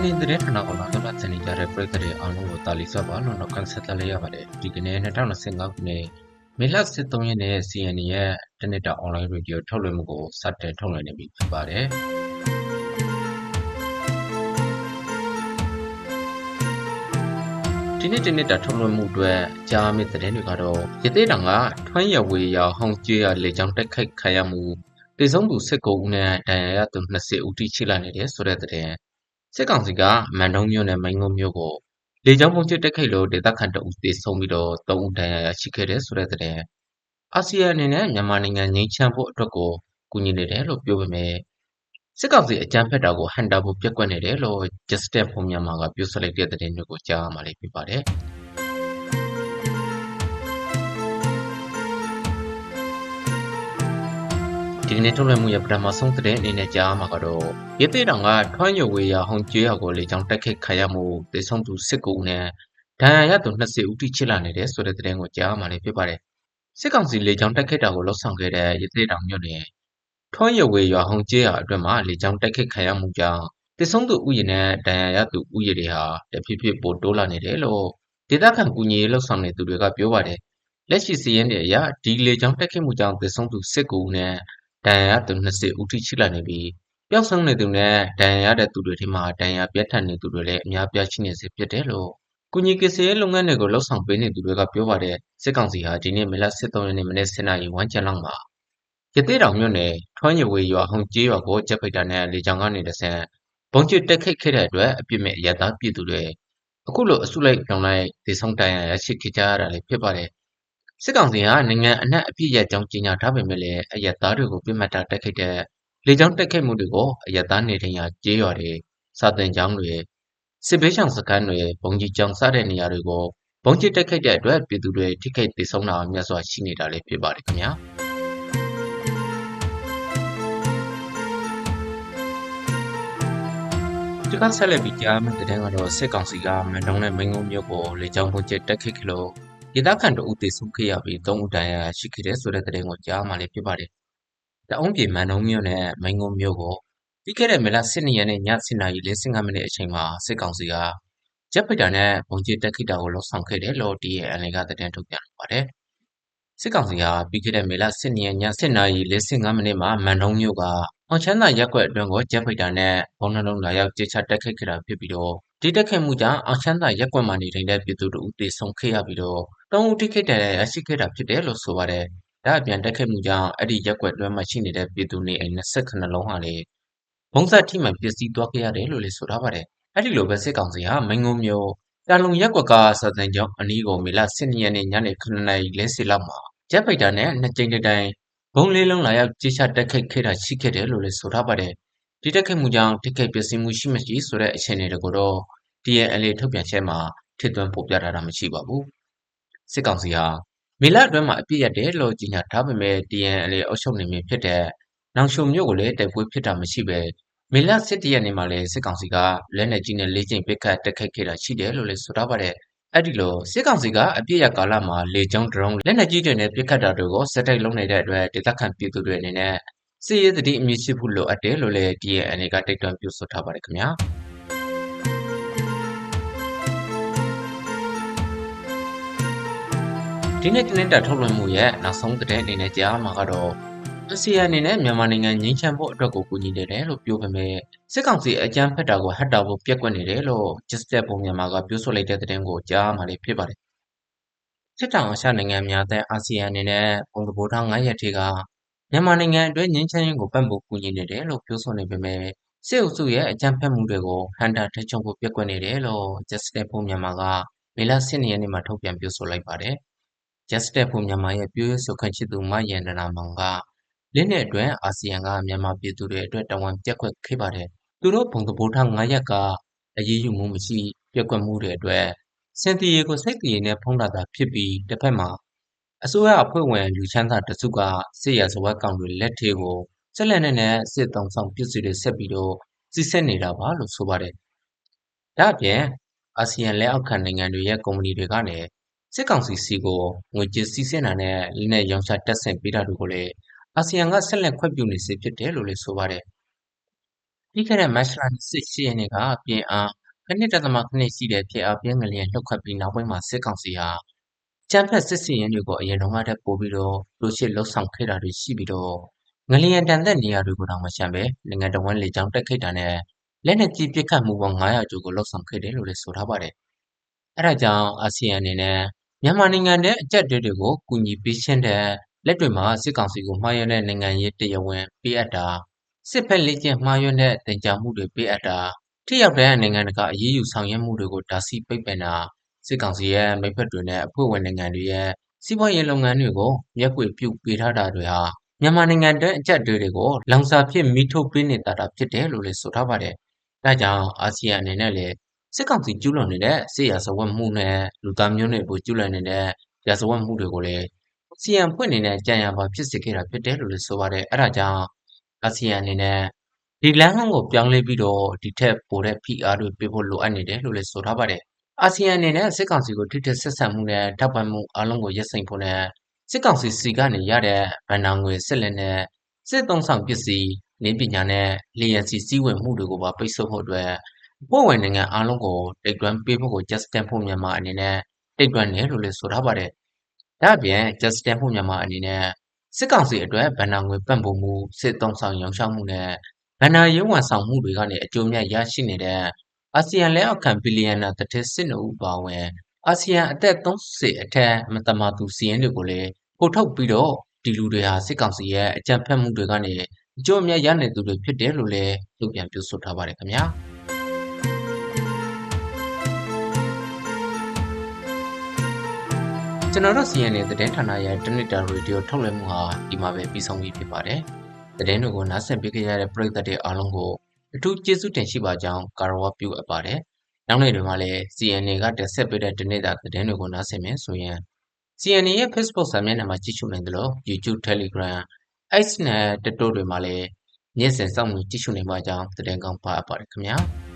CNN သတင်းဌာနကလာတော့တင်နေကြတဲ့ပြည်သူတွေအားလုံးကိုတာလီဆက်ပါလို့တော့ကန်ဆက်လာရပါတယ်ဒီကနေ့2025ခုနှစ်မေလ23ရက်နေ့ CNN ရဲ့တနစ်တာအွန်လိုင်းရေဒီယိုထုတ်လွှင့်မှုကိုစတင်ထုတ်လွှင့်နေပြီဖြစ်ပါတယ်ဒီနေ့ဒီနေ့တာထုတ်လွှင့်မှုအတွက်ကြားမိသတင်းတွေကတော့ရသေးတောင်ကထွန်းရဝေရဟောင်းကျွေးရလေကြောင်းတိုက်ခိုက်ခံရမှုတေဆုံးသူစစ်ကုန်းနဲ့ဒဏ်ရာရသူ20ဦးထိချိလာနေတယ်ဆိုတဲ့သတင်း စစ်ကောင်စီက မန်တုံးမြို့နယ်မိုင်းငုံမြို့ကို လေကြောင်းပုံကျတက်ခိတ်လို့ ဒေသခံတအုပ်တေဆုံးပြီးတော့ ၃ ဦး ဒဏ်ရာရရှိခဲ့တယ်ဆိုတဲ့သတင်း အာဆီယံအနေနဲ့ မြန်မာနိုင်ငံ ငြိမ်းချမ်းဖို့အတွက်ကို ကူညီနေတယ်လို့ ပြောပေမဲ့စစ်ကောင်စီ အကြမ်းဖက်တာကို ဟန်တာဖို့ပြက်ကွက်နေတယ်လို့ Justice for Myanmar က ပြောဆိုလိုက်တဲ့သတင်းတွေကို ကြားရမှာလေးဖြစ်ပါတယ်။ ဒီကနေ့ထုတ်လွှင့်မှုရဲ့ပထမဆုံးသတင်းအနေနဲ့ကြားမှာကတော့ရသေးတောင်ကထွန်းရွဝေရဟုန်ကျေးရွာကိုလေကြောင်းတိုက်ခိုက်ခံရမှုဒေဆုံးသူစစ်ကူနဲ့ဒဏ်ရာရသူ20ဦးထိချစ်လာနေတဲ့ဆိုတဲ့သတင်းကိုကြားမှာလည်းဖြစ်ပါတယ်စစ်ကောင်စီလေကြောင်းတိုက်ခိုက်တာကိုလှုပ်ဆောင်ခဲ့တဲ့ရသေးတောင်မြို့နယ်ထွန်းရွဝေရွာဟုန်ကျေးရွာအတွင်းမှာလေကြောင်းတိုက်ခိုက်ခံရမှုကြောင့်ဒေဆုံးသူဥယျာဉ်နဲ့ဒဏ်ရာရသူဥယျာဉ်တွေဟာတဖြည်းဖြည်းပိုတိုးလာနေတယ်လို့ဒေသခံကူညီရေးလှုပ်ဆောင်နေသူတွေကပြောပါတယ်လက်ရှိစီးရင်တွေအရဒီလေကြောင်းတိုက်ခိုက်မှုကြောင့်ဒေဆုံးသူစစ်ကူနဲ့ ဒဏ်ရာရသူ20ဦးထိရှိလာနေပြီးပျောက်ဆုံးနေသူနဲ့ဒဏ်ရာရတဲ့သူတွေထဲမှာဒဏ်ရာပြတ်ထန်နေသူတွေလည်းအများပြားရှိနေစေဖြစ်တယ်လို့ကုညီကစေးလုပ်ငန်းတွေကိုလှုပ်ဆောင်ပေးနေသူတွေကပြောပါတယ်စစ်ကောင်စီဟာဒီနေ့မေလ23ရက်နေ့မနေ့7နာရီဝန်းကျင်လောက်မှာရသေးတောင်မြို့နယ်ထွန်းရဝေရွာဟုန်ကျေးရွာကိုဂျက်ဖိုက်တာနဲ့လေကြောင်းကနေတဆန်ဘုံကျတက်ခိတ်ခဲ့တဲ့အတွက်အပြစ်မဲ့ရတာပြည်သူတွေအခုလိုအစုလိုက်ပြောင်းလိုက်ဒေဆုံးတိုင်ရရရှိခဲ့ကြရတာလည်းဖြစ်ပါတယ် စစ်ကောင်စီဟာနိုင်ငံအနှံ့အပြည့်ရကြောင်းကြေညာထားပေမဲ့လည်းအယက်သားတွေကိုပြစ်မှတ်ထားတိုက်ခိုက်တဲ့လေကြောင်းတိုက်ခိုက်မှုတွေကိုအယက်သားနေထိုင်ရာကျေးရွာတွေစာတင်ကျောင်းတွေစစ်ဘေးရှောင်စခန်းတွေဘုံကြီးကျောင်းစတဲ့နေရာတွေကိုဘုံကျစ်တိုက်ခိုက်တဲ့အတွက်ပြည်သူတွေထိခိုက်ဒေဆုံးတာမြတ်စွာရှိနေတာလည်းဖြစ်ပါတယ်ခင်ဗျာဒီကဆက်လက်ပြီးကြားမယ့်တဲ့ကတော့စစ်ကောင်စီကမန်တုံနဲ့မင်းကုန်းမြို့ကိုလေကြောင်းပုံကျစ်တက်ခိတ်လို့ ဒေသခံတို့ဦးသေဆုံးခဲ့ရပြီး၃ဦးဒဏ်ရာရှိခဲ့တဲ့ဆိုတဲ့သတင်းကိုကြားမှလည်းဖြစ်ပါတယ်။တအုံးပြည်မန်တုံမြို့နယ်မင်းကုန်းမြို့ကိုပြီးခဲ့တဲ့မေလ12ရက်နေ့ည7:45မိနစ်အချိန်မှာစစ်ကောင်စီကဂျက်ဖိုက်တာနဲ့ဘုံကျစ်တက်ခိတာကိုလှုပ်ဆောင်ခဲ့တယ်လို့ DNL ကသတင်းထုတ်ပြန်ပါတယ်။ စစ်ကောင်စီကပြီးခဲ့တဲ့မေလ12ရက်ည7:45မိနစ်မှာမန်တုံမြို့ကအောင်ချမ်းသာရက်ကွက်အတွင်းကိုဂျက်ဖိုက်တာနဲ့ဘုံနှလုံးလာရောက်ကြေချတက်ခိတ်ခဲ့တာဖြစ်ပြီးတော့ဒီတက်ခဲ့မှုကြောင့်အောင်ချမ်းသာရက်ကွက်မှာနေထိုင်တဲ့ပြည်သူတို့ဦးသေဆုံးခဲ့ရပြီးတော့တောင်းဦးထိခိတဲ့ရရှိခဲ့တာဖြစ်တယ်လို့ဆိုပါတယ်။ဒါအပြင်တက်ခဲ့မှုကြောင့်အဲ့ဒီရက်ကွက်တွင်းမှာရှိနေတဲ့ပြည်သူနေအိမ်28လုံးဟာလေဘုံဆက်ထိမှပျက်စီးသွားခဲ့ရတယ်လို့လည်းဆိုထားပါတယ်။အဲ့ဒီလိုပဲစစ်ကောင်စီဟာမင်းငုံမျိုး တာလုံရက်ကွက်ကစာသင်ကျောင်းအနီးကိုမေလ12ရက်နေ့ညနေ9:40လောက်မှာဂျက်ဖိုက်တာနဲ့နှစ်ကြိမ်တိုင်ဘုံလေးလုံးလာရောက်ကြေချတက်ခိတ်ခဲ့တာရှိခဲ့တယ်လို့လည်းဆိုထားပါတယ်။ဒီတက်ခိတ်မှုကြောင့်ထိခိုက်ပျက်စီးမှုရှိမရှိဆိုတဲ့အခြေအနေတွေကိုတော့ TNLA ထုတ်ပြန်ချက်မှာထည့်သွင်းဖော်ပြထားတာမရှိပါဘူး။စစ်ကောင်စီဟာမေလအတွင်းမှာအပြစ်ရတယ်လို့ကြေညာထားပေမဲ့ TNLA အုပ်ချုပ်နေမည်ဖြစ်တဲ့နောင်ရှုံမြို့ကိုလည်းတိုက်ပွဲဖြစ်တာမရှိပဲ မေလ17ရက်နေ့မှာလည်း စစ်ကောင်စီက လက်နက်ကြီးနဲ့လေးကျိန်ပစ်ခတ်တက်ခတ်ခဲ့တာ ရှိတယ်လို့လည်း ဆိုထားပါတယ်။အဲ့ဒီလို စစ်ကောင်စီက အပြစ်ရကာလမှာ လေကြောင်း ဒရုန်း လက်နက်ကြီးတွေနဲ့ ပစ်ခတ်တာတွေကိုစက်တိုက်လုံးနေတဲ့အတွက် ဒေသခံပြည်သူတွေအနေနဲ့ စစ်ရေးသတိအမြင့်ရှိဖို့ လိုအပ်တယ်လို့လည်း TNLA က တိုက်တွန်းပြောဆိုထားပါတယ်ခင်ဗျာ။ဒီနေ့တင်းတာထုတ်လွှင့်မှုရဲ့ နောက်ဆုံးသတင်းအနေနဲ့ ကြားမှာကတော့ အာဆီယံအနေနဲ့မြန်မာနိုင်ငံငြိမ်းချမ်းဖို့အတွက်ကိုကူညီနေတယ်လို့ပြောပေမဲ့စစ်ကောင်စီအကြမ်းဖက်တာကိုဟတ်တာဖို့ပြက်ကွက်နေတယ်လို့ Justice ပုံမြန်မာကပြောဆိုလိုက်တဲ့သတင်းကိုကြားမှာလေးဖြစ်ပါတယ်။စစ်တောင်အာရှနိုင်ငံများအသင်းအာဆီယံအနေနဲ့ပုံသဘောထား9ရက်ထိကမြန်မာနိုင်ငံအတွင်းငြိမ်းချမ်းရေးကိုပံ့ပိုးကူညီနေတယ်လို့ပြောဆိုနေပေမဲ့စစ်အုပ်စုရဲ့အကြမ်းဖက်မှုတွေကိုဟန်တာထိချုံဖို့ပြက်ကွက်နေတယ်လို့ Justice ပုံမြန်မာကမေလ10ရက်နေ့မှာထုတ်ပြန်ပြောဆိုလိုက်ပါတယ်။ Justice ပုံမြန်မာရဲ့ပြောရေးဆိုခွင့်ရှိသူမယန္တနာမောင်က လေးနှစ်အတွင်းအာဆီယံက မြန်မာပြည်သူတွေအတွက် တာဝန်ပျက်ကွက်ခဲ့ပါတယ်။သူတို့ ဘုံသဘောထား ၅ ရပ်က အရေးယူမှုမရှိ ပျက်ကွက်မှုတွေအတွက်စင်တီရီကို စိတ်တည်နဲ့ ဖုံးတာသာဖြစ်ပြီးတစ်ဖက်မှာ အစိုးရအဖွဲ့ဝင် လူချမ်းသာတစုက စစ်ရဇဝတ်ကောင်တွေလက်ထဲကိုဆက်လက်နဲ့ စစ်တုံးဆောင်ပစ္စည်းတွေ ဆက်ပြီးတော့စစ်ဆက်နေတာပါလို့ ဆိုပါတယ်။ဒါ့အပြင် အာဆီယံလက်အောက်ခံနိုင်ငံတွေရဲ့ ကုမ္ပဏီတွေကနေ စစ်ကောင်စီစီကို ငွေကြေးစီးဆင်းတာနဲ့ လက်နက်ရောင်းချတက်ဆင်ပေးတာတွေကိုလည်း အာဆီယံကဆက်လက်ခွင့်ပြုနေစေဖြစ်တယ်လို့လည်းဆိုပါတယ်ပြီးခဲ့တဲ့မတ်လ28ရက်နေ့ကပြင်းအား9.9ရှိတဲ့ဖြစ်အားပြင်းငလျင်လှုပ်ခတ်ပြီးနောက်ပိုင်းမှာစစ်ကောင်စီဟာကြမ်းဖက်စစ်စီရင်တွေကိုအရင်တုန်းကတည်းပို့ပြီးတော့လိုရှစ်လှုပ်ဆောင်ခဲ့တာတွေရှိပြီးတော့ငလျင်တန်တဲ့နေရာတွေကိုတော့မချမ်းပဲနိုင်ငံတော်ဝန်လေကြောင်းတက်ခိတ်တာနဲ့လက်နက်ကြီးပစ်ခတ်မှုပေါင်း900ကျော်ကိုလှုပ်ဆောင်ခဲ့တယ်လို့လည်းဆိုထားပါတယ်။အဲဒါကြောင့်အာဆီယံအနေနဲ့မြန်မာနိုင်ငံရဲ့အကြက်တွေကိုကူညီပေးခြင်းတဲ့ လက်တွေမှာစစ်ကောင်စီကိုမှားရတဲ့နိုင်ငံရေးတရားဝင်ပေးအပ်တာစစ်ဖက်လေ့ကျင့်မှားယွင်းတဲ့တင်ကြမှုတွေပေးအပ်တာထိရောက်တဲ့နိုင်ငံတကာအရေးယူဆောင်ရွက်မှုတွေကိုဒါစီပိတ်ပင်တာစစ်ကောင်စီရဲ့မိဖက်တွေနဲ့အဖွဲ့ဝင်နိုင်ငံတွေရဲ့စီးပွားရေးလုပ်ငန်းတွေကိုမျက်ကွယ်ပြုပေးထားတာတွေဟာမြန်မာနိုင်ငံတွင်းအကြက်တွေကိုလောင်စာဖြစ်မိထုတ်ပေးနေတာတာဖြစ်တယ်လို့လည်းဆိုထားပါတယ်။ဒါကြောင့်အာဆီယံအနေနဲ့လည်းစစ်ကောင်စီကျူးလွန်နေတဲ့စစ်ရာဇဝတ်မှုနဲ့လူသားမျိုးနွယ်ကိုကျူးလွန်နေတဲ့ရာဇဝတ်မှုတွေကိုလည်း စီယံဖွင့်နေတဲ့ကြံရပါဖြစ်စေခဲ့တာဖြစ်တယ်လို့လည်းဆိုပါတယ်။အဲဒါကြောင့်အာဆီယံအနေနဲ့ဒီလမ်းကိုပြောင်းလဲပြီးတော့ဒီထက်ပိုတဲ့ဖိအားတွေပေးဖို့လိုအပ်နေတယ်လို့လည်းဆိုထားပါတယ်။အာဆီယံအနေနဲ့စစ်ကောင်စီကိုထိထက်ဆက်ဆံမှုနဲ့ထောက်ပံ့မှုအလုံးကိုရပ်ဆိုင်ဖို့နဲ့စစ်ကောင်စီစီကနေရတဲ့ဗန်နာငွေစစ်လက်နဲ့စစ်သုံးဆောင်ပစ္စည်းနေပညာနဲ့လျှက်စီစည်းဝင်မှုတွေကိုပါပိတ်ဆို့ဖို့အတွက်အဖွဲ့ဝင်နိုင်ငံအလုံးကိုတိတ်တွန်းပေးဖို့ကို Justin ဖို့မြန်မာအနေနဲ့တိတ်တွန်းတယ်လို့လည်းဆိုထားပါတယ်။ ဒါ့အပြင် Justin ဖို့မြန်မာအနေနဲ့စစ်ကောင်စီအတွက်ဗန်နာငွေပံ့ပိုးမှုစစ်သုံးဆောင်ရောင်းချမှုနဲ့ဗန်နာရေးဝန်ဆောင်မှုတွေကနေအကျိုးမြတ်ရရှိနေတဲ့အာဆီယံလက်အောက်ခံဘီလီယံနာတထစ်စစ်နှုတ်ပါဝင်အာဆီယံအသက်30အထက်မတမာသူစီးရင်တွေကိုလည်းပို့ထုတ်ပြီးတော့ဒီလူတွေဟာစစ်ကောင်စီရဲ့အကြံဖက်မှုတွေကနေအကျိုးအမြတ်ရနေသူတွေဖြစ်တယ်လို့လည်းသူပြန်ပြောဆိုထားပါတယ်ခင်ဗျာ ကျွန်တော်တို့ CNN သတင်းဌာနရဲ့တနစ်တာရေဒီယိုထုတ်လွှင့်မှုဟာဒီမှာပဲပြီးဆုံးပြီဖြစ်ပါတယ်။သတင်းတွေကိုနားဆင်ပေးကြရတဲ့ပရိသတ်တွေအားလုံးကိုအထူးကျေးဇူးတင်ရှိပါကြောင်းကာရဝပြုအပ်ပါတယ်။နောက်နေ့တွေမှာလည်း CNN ကတင်ဆက်ပေးတဲ့တနေ့တာသတင်းတွေကိုနားဆင်မယ်ဆိုရင် CNN ရဲ့ Facebook စာမျက်နှာမှာကြည့်ရှုနိုင်တယ်လို့ YouTube, Telegram, X နဲ့ TikTok တွေမှာလည်းနေ့စဉ်စောင့်မျှော်ကြည့်ရှုနိုင်ပါကြောင်းသတင်းကောင်းပါအပ်ပါတယ်ခင်ဗျာ။